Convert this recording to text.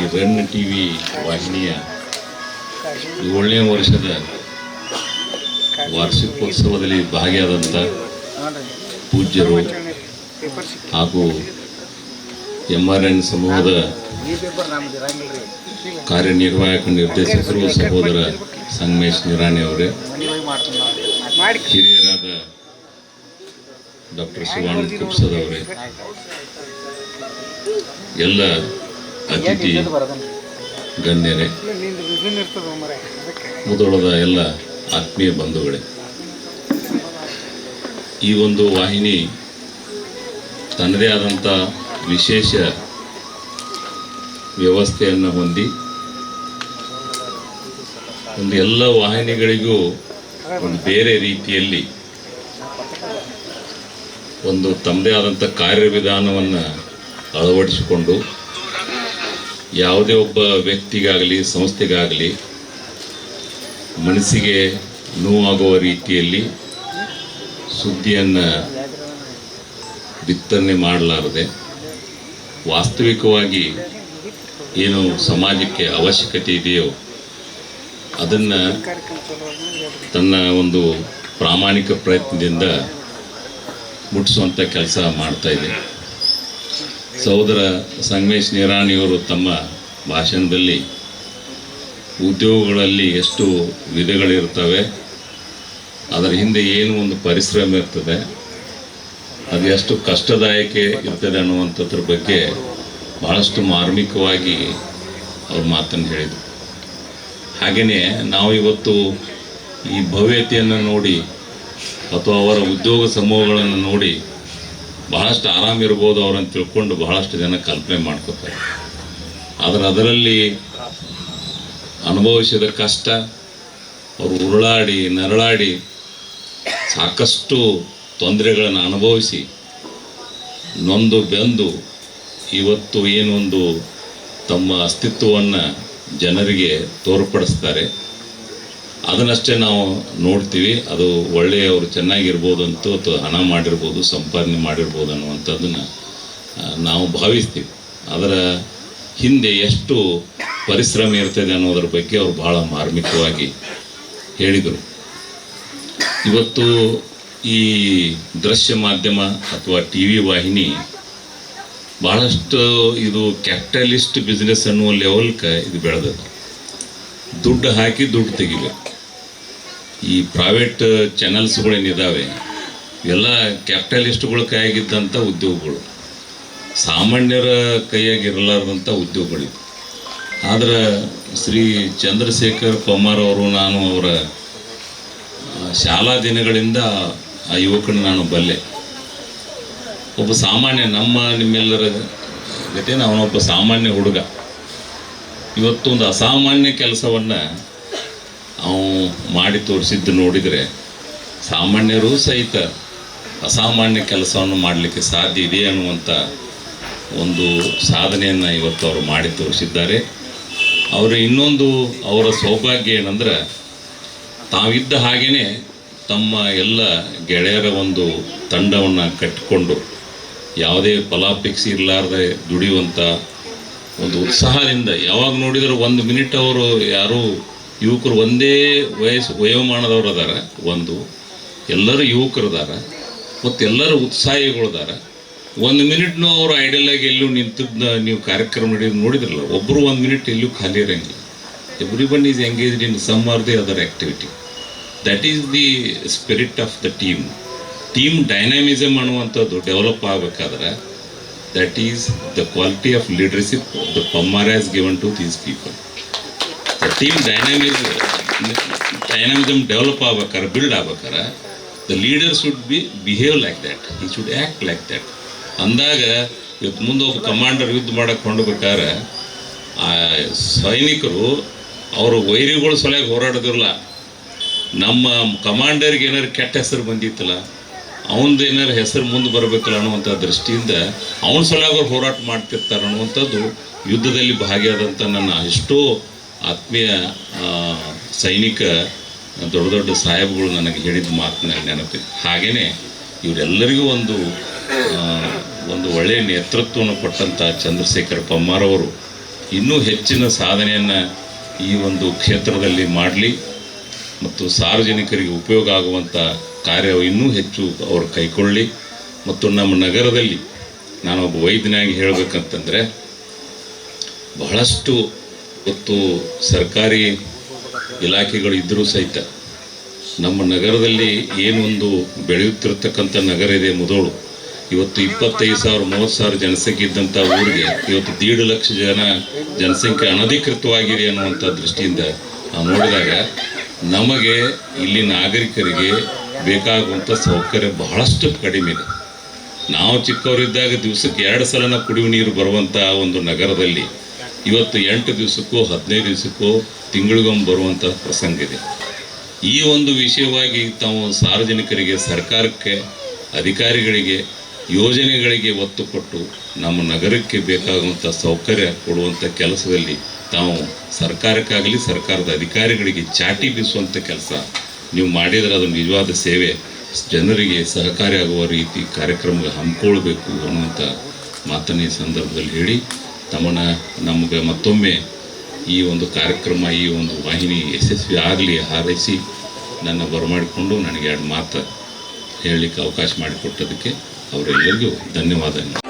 ಈ run T V ವಾಹಿನಿಯ ಏಳನೇ ವರ್ಷದ ವಾರ್ಷಿಕೋತ್ಸವದಲ್ಲಿ ಭಾಗಿಯಾದಂಥ ಪೂಜ್ಯರು ಹಾಗೂ ಎಂ ಆರ್ ಎನ್ ಸಮೂಹದ ಕಾರ್ಯನಿರ್ವಾಹಕ ನಿರ್ದೇಶಕರು ಸಹೋದರ ಸಂಗಮೇಶ್ ನಿರಾಣಿ ಅವರೇ, ಹಿರಿಯರಾದ ಡಾಕ್ಟರ್ ಶಿವಾನಂದ ಕುಪ್ಸದವರೇ ಎಲ್ಲ ಅತಿಥಿ ಗಣ್ಯರೇ. ಮುದೋಳದ ಎಲ್ಲ ಆತ್ಮೀಯ ಬಂಧುಗಳೇ. ಈ ಒಂದು ವಾಹಿನಿ ತನ್ನದೇ ಆದಂಥ ವಿಶೇಷ ವ್ಯವಸ್ಥೆಯನ್ನು ಹೊಂದಿ ಒಂದು ಎಲ್ಲ ವಾಹಿನಿಗಳಿಗೂ ಒಂದು ಬೇರೆ ರೀತಿಯಲ್ಲಿ ಒಂದು ತಮ್ಮದೇ ಆದಂಥ ಕಾರ್ಯವಿಧಾನವನ್ನು ಅಳವಡಿಸಿಕೊಂಡು ಯಾವುದೇ ಒಬ್ಬ ವ್ಯಕ್ತಿಗಾಗಲಿ, ಸಂಸ್ಥೆಗಾಗಲಿ, ಮನಸ್ಸಿಗೆ ನೋವಾಗುವ ರೀತಿಯಲ್ಲಿ ಸುದ್ದಿಯನ್ನು ಬಿತ್ತನೆ ಮಾಡಲಾರದೆ, ವಾಸ್ತವಿಕವಾಗಿ ಏನು ಸಮಾಜಕ್ಕೆ ಅವಶ್ಯಕತೆ ಇದೆಯೋ ಅದನ್ನು ತನ್ನ ಒಂದು ಪ್ರಾಮಾಣಿಕ ಪ್ರಯತ್ನದಿಂದ ಮುಟ್ಟಿಸುವಂಥ ಕೆಲಸ ಮಾಡ್ತಾ ಇದೆ. ಸಹೋದರ ಸಂಗಮೇಶ್ ನಿರಾಣಿಯವರು ತಮ್ಮ ಭಾಷಣದಲ್ಲಿ ಉದ್ಯೋಗಗಳಲ್ಲಿ ಎಷ್ಟು ವಿಧಗಳಿರ್ತವೆ ಅದರ ಹಿಂದೆ ಏನು ಒಂದು ಪರಿಶ್ರಮ ಇರ್ತದೆ, ಅದು ಎಷ್ಟು ಕಷ್ಟದಾಯಕ ಇರ್ತದೆ ಅನ್ನುವಂಥದ್ರ ಬಗ್ಗೆ ಭಾಳಷ್ಟು ಮಾರ್ಮಿಕವಾಗಿ ಅವ್ರ ಮಾತನ್ನು ಹೇಳಿದರು. ಹಾಗೆಯೇ ನಾವು ಇವತ್ತು ಈ ಭವ್ಯತೆಯನ್ನು ನೋಡಿ ಅಥವಾ ಅವರ ಉದ್ಯೋಗ ಸಮೂಹಗಳನ್ನು ನೋಡಿ ಬಹಳಷ್ಟು ಆರಾಮಿರ್ಬೋದು ಅವ್ರನ್ನು ತಿಳ್ಕೊಂಡು ಬಹಳಷ್ಟು ಜನ ಕಲ್ಪನೆ ಮಾಡ್ಕೋತಾರೆ. ಆದರೆ ಅದರಲ್ಲಿ ಅನುಭವಿಸಿದ ಕಷ್ಟ, ಅವರು ಉರುಳಾಡಿ, ನರಳಾಡಿ ಸಾಕಷ್ಟು ತೊಂದರೆಗಳನ್ನು ಅನುಭವಿಸಿ ನೊಂದು ಬೆಂದು ಇವತ್ತು ಏನೊಂದು ತಮ್ಮ ಅಸ್ತಿತ್ವವನ್ನು ಜನರಿಗೆ ತೋರ್ಪಡಿಸ್ತಾರೆ. ಅದನ್ನಷ್ಟೇ ನಾವು ನೋಡ್ತೀವಿ. ಅದು ಒಳ್ಳೆಯ ಅವರು ಚೆನ್ನಾಗಿರ್ಬೋದು ಅಂತ ಅಥವಾ ಹಣ ಮಾಡಿರ್ಬೋದು, ಸಂಪಾದನೆ ಮಾಡಿರ್ಬೋದು ಅನ್ನುವಂಥದ್ದನ್ನು ನಾವು ಭಾವಿಸ್ತೀವಿ. ಅದರ ಹಿಂದೆ ಎಷ್ಟು ಪರಿಶ್ರಮ ಇರ್ತದೆ ಅನ್ನೋದ್ರ ಬಗ್ಗೆ ಅವರು ಭಾಳ ಮಾರ್ಮಿಕವಾಗಿ ಹೇಳಿದರು. ಇವತ್ತು ಈ ದೃಶ್ಯ ಮಾಧ್ಯಮ ಅಥವಾ ಟಿ ವಿ ವಾಹಿನಿ ಭಾಳಷ್ಟು ಇದು ಕ್ಯಾಪಿಟಲಿಸ್ಟ್ ಬಿಸ್ನೆಸ್ ಅನ್ನುವ ಲೆವೆಲ್ಗೆ ಇದು ಬೆಳೆದದ ದುಡ್ಡು ಹಾಕಿ ದುಡ್ಡು ತೆಗಿಬೇಕು. ಈ ಪ್ರೈವೇಟ್ ಚಾನಲ್ಸ್ಗಳೇನಿದ್ದಾವೆ ಎಲ್ಲ ಕ್ಯಾಪಿಟಲಿಸ್ಟ್ಗಳ ಕೈಯಾಗಿದ್ದಂಥ ಉದ್ಯೋಗಗಳು. ಸಾಮಾನ್ಯರ ಕೈಯಾಗಿರಲಾರ್ದಂಥ ಉದ್ಯೋಗಗಳಿವೆ. ಆದ್ರೆ ಶ್ರೀ ಚಂದ್ರಶೇಖರ್ ಕುಮಾರ್ ಅವರು, ನಾನು ಅವರ ಶಾಲಾ ದಿನಗಳಿಂದ ಆ ಯುವಕನ ನಾನು ಬಲ್ಲೆ. ಒಬ್ಬ ಸಾಮಾನ್ಯ ನಮ್ಮ, ನಿಮ್ಮೆಲ್ಲರ ಜೊತೆ ಅವನೊಬ್ಬ ಸಾಮಾನ್ಯ ಹುಡುಗ. ಇವತ್ತೊಂದು ಅಸಾಮಾನ್ಯ ಕೆಲಸವನ್ನು ಅವು ಮಾಡಿ ತೋರಿಸಿದ್ದು ನೋಡಿದರೆ ಸಾಮಾನ್ಯರೂ ಸಹಿತ ಅಸಾಮಾನ್ಯ ಕೆಲಸವನ್ನು ಮಾಡಲಿಕ್ಕೆ ಸಾಧ್ಯ ಇದೆ ಅನ್ನುವಂಥ ಒಂದು ಸಾಧನೆಯನ್ನು ಇವತ್ತು ಅವರು ಮಾಡಿ ತೋರಿಸಿದ್ದಾರೆ. ಅವರು ಇನ್ನೊಂದು ಅವರ ಸೌಭಾಗ್ಯ ಏನಂದ್ರೆ ತಾವಿದ್ದ ಹಾಗೆಯೇ ತಮ್ಮ ಎಲ್ಲ ಗೆಳೆಯರ ಒಂದು ತಂಡವನ್ನು ಕಟ್ಟಿಕೊಂಡು ಯಾವುದೇ ಫಲಾಪೇಕ್ಷೆ ಇರಲಾರ್ದೆ ದುಡಿಯುವಂಥ ಒಂದು ಉತ್ಸಾಹದಿಂದ ಯಾವಾಗ ನೋಡಿದರೂ ಒಂದು ಮಿನಿಟ್ ಅವರು ಯಾರೂ ಯುವಕರು ಒಂದೇ ವಯಸ್ಸು ವಯೋಮಾನದವ್ರು ಅದಾರ, ಒಂದು. ಎಲ್ಲರೂ ಯುವಕರು ಅದಾರ, ಮತ್ತು ಎಲ್ಲರೂ ಉತ್ಸಾಹಿಗಳು ಅದಾರ ಒಂದು ಮಿನಿಟ್ನೂ ಅವರು ಐಡಲಾಗಿ ಎಲ್ಲೂ ನಿಂತಿದ್ದ ನೀವು ಕಾರ್ಯಕ್ರಮ ನಡೆಯೋದು ನೋಡಿದ್ರಲ್ಲ ಒಬ್ಬರು ಒಂದು ಮಿನಿಟ್ ಎಲ್ಲೂ ಖಾಲಿ ಇರಂಗಿಲ್ಲ. Every one is engaged in some or the other activity that is the spirit of the team team dynamism ಅನ್ನುವಂಥದ್ದು ಡೆವಲಪ್ ಆಗಬೇಕಾದ್ರೆ that is the quality of leadership the ಪಮ್ಮಾರ್ has given to these people team ಡೈನಾಮಿಸ್ dynamism develop ಆಗ್ಬೇಕಾರೆ build ಆಗ್ಬೇಕಾರೆ the leader should be behave like that he should act like that ಅಂದಾಗ, ಇವತ್ತು ಮುಂದೆ ಒಬ್ಬ commander ಯುದ್ಧ ಮಾಡಕ್ಕೆ ಆ ಸೈನಿಕರು ಅವರು ವೈರಿಗಳ ಸಲಹೆ ಹೋರಾಡೋದಿರಲ್ಲ. ನಮ್ಮ ಕಮಾಂಡರ್ಗೆ ಏನಾರು ಕೆಟ್ಟ ಹೆಸರು ಬಂದಿತ್ತಲ್ಲ, ಅವನದು ಏನಾರು ಹೆಸರು ಮುಂದೆ ಬರಬೇಕಲ್ಲ ಅನ್ನುವಂಥ ದೃಷ್ಟಿಯಿಂದ ಅವನ ಸಲುವಾಗಿ ಅವ್ರು ಹೋರಾಟ ಮಾಡ್ತಿರ್ತಾರೆ ಅನ್ನುವಂಥದ್ದು ಯುದ್ಧದಲ್ಲಿ ಭಾಗಿಯಾದಂಥ ನನ್ನ ಎಷ್ಟೋ ಆತ್ಮೀಯ ಸೈನಿಕ, ದೊಡ್ಡ ದೊಡ್ಡ ಸಾಹೇಬ್ಗಳು ನನಗೆ ಹೇಳಿದ ಮಾತು ನನಗೆ ನೆನಪಿದೆ ಹಾಗೆಯೇ ಇವರೆಲ್ಲರಿಗೂ ಒಂದು ಒಂದು ಒಳ್ಳೆಯ ನೇತೃತ್ವವನ್ನು ಕೊಟ್ಟಂಥ ಚಂದ್ರಶೇಖರ್ ಪಮ್ಮಾರವರು ಇನ್ನೂ ಹೆಚ್ಚಿನ ಸಾಧನೆಯನ್ನು ಈ ಒಂದು ಕ್ಷೇತ್ರದಲ್ಲಿ ಮಾಡಲಿ ಮತ್ತು ಸಾರ್ವಜನಿಕರಿಗೆ ಉಪಯೋಗ ಆಗುವಂಥ ಕಾರ್ಯ ಇನ್ನೂ ಹೆಚ್ಚು ಅವರು ಕೈಗೊಳ್ಳಿ ಮತ್ತು ನಮ್ಮ ನಗರದಲ್ಲಿ ನಾನೊಬ್ಬ ವೈದ್ಯನಾಗಿ ಹೇಳಬೇಕಂತಂದರೆ ಬಹಳಷ್ಟು ಇವತ್ತು ಸರ್ಕಾರಿ ಇಲಾಖೆಗಳು ಇದ್ದರೂ ಸಹಿತ ನಮ್ಮ ನಗರದಲ್ಲಿ ಏನೊಂದು ಬೆಳೆಯುತ್ತಿರತಕ್ಕಂಥ ನಗರ ಇದೆ ಮೊದಲು ಇವತ್ತು ಇಪ್ಪತ್ತೈದು ಸಾವಿರ, ಮೂವತ್ತು ಸಾವಿರ ಜನಸಂಖ್ಯೆ ಇದ್ದಂಥ ಊರಿಗೆ ಇವತ್ತು ದೀಡು ಲಕ್ಷ ಜನ ಜನಸಂಖ್ಯೆ ಅನಧಿಕೃತವಾಗಿದೆ ಅನ್ನುವಂಥ ದೃಷ್ಟಿಯಿಂದ ನಾವು ನೋಡಿದಾಗ ನಮಗೆ ಇಲ್ಲಿ ನಾಗರಿಕರಿಗೆ ಬೇಕಾಗುವಂಥ ಸೌಕರ್ಯ ಬಹಳಷ್ಟು ಕಡಿಮೆ ಇದೆ. ನಾವು ಚಿಕ್ಕವರಿದ್ದಾಗ ದಿವಸಕ್ಕೆ ಎರಡು ಸಲನ ಕುಡಿಯುವ ನೀರು ಬರುವಂಥ ಒಂದು ನಗರದಲ್ಲಿ ಇವತ್ತು ಎಂಟು ದಿವಸಕ್ಕೂ, ಹದಿನೈದು ದಿವಸಕ್ಕೂ ತಿಂಗಳಿಗೊಮ್ಮೆ ಬರುವಂಥ ಪ್ರಸಂಗ ಇದೆ. ಈ ಒಂದು ವಿಷಯವಾಗಿ ತಾವು ಸಾರ್ವಜನಿಕರಿಗೆ, ಸರ್ಕಾರಕ್ಕೆ, ಅಧಿಕಾರಿಗಳಿಗೆ, ಯೋಜನೆಗಳಿಗೆ ಒತ್ತು ಕೊಟ್ಟು ನಮ್ಮ ನಗರಕ್ಕೆ ಬೇಕಾಗುವಂಥ ಸೌಕರ್ಯ ಕೊಡುವಂಥ ಕೆಲಸದಲ್ಲಿ ತಾವು ಸರ್ಕಾರಕ್ಕಾಗಲಿ, ಸರ್ಕಾರದ ಅಧಿಕಾರಿಗಳಿಗೆ ಚಾಟಿ ಬೀಸುವಂಥ ಕೆಲಸ ನೀವು ಮಾಡಿದರೆ ಅದು ನಿಜವಾದ ಸೇವೆ. ಜನರಿಗೆ ಸಹಕಾರಿಯಾಗುವ ರೀತಿ ಕಾರ್ಯಕ್ರಮ ಹಮ್ಮಿಕೊಳ್ಬೇಕು ಅನ್ನುವಂಥ ಮಾತನ್ನ ಸಂದರ್ಭದಲ್ಲಿ ಹೇಳಿ ತಮ್ಮನ್ನ ನಮಗೆ ಮತ್ತೊಮ್ಮೆ ಈ ಒಂದು ಕಾರ್ಯಕ್ರಮ, ಈ ಒಂದು ವಾಹಿನಿ ಯಶಸ್ವಿ ಆಗಲಿ, ಹಾರೈಸಿ ನನ್ನ ಬರಮಾಡಿಕೊಂಡು ನನಗೆ ಎರಡು ಮಾತು ಹೇಳಲಿಕ್ಕೆ ಅವಕಾಶ ಮಾಡಿಕೊಟ್ಟದಕ್ಕೆ ಅವರೆಲ್ಲರಿಗೂ ಧನ್ಯವಾದಗಳು.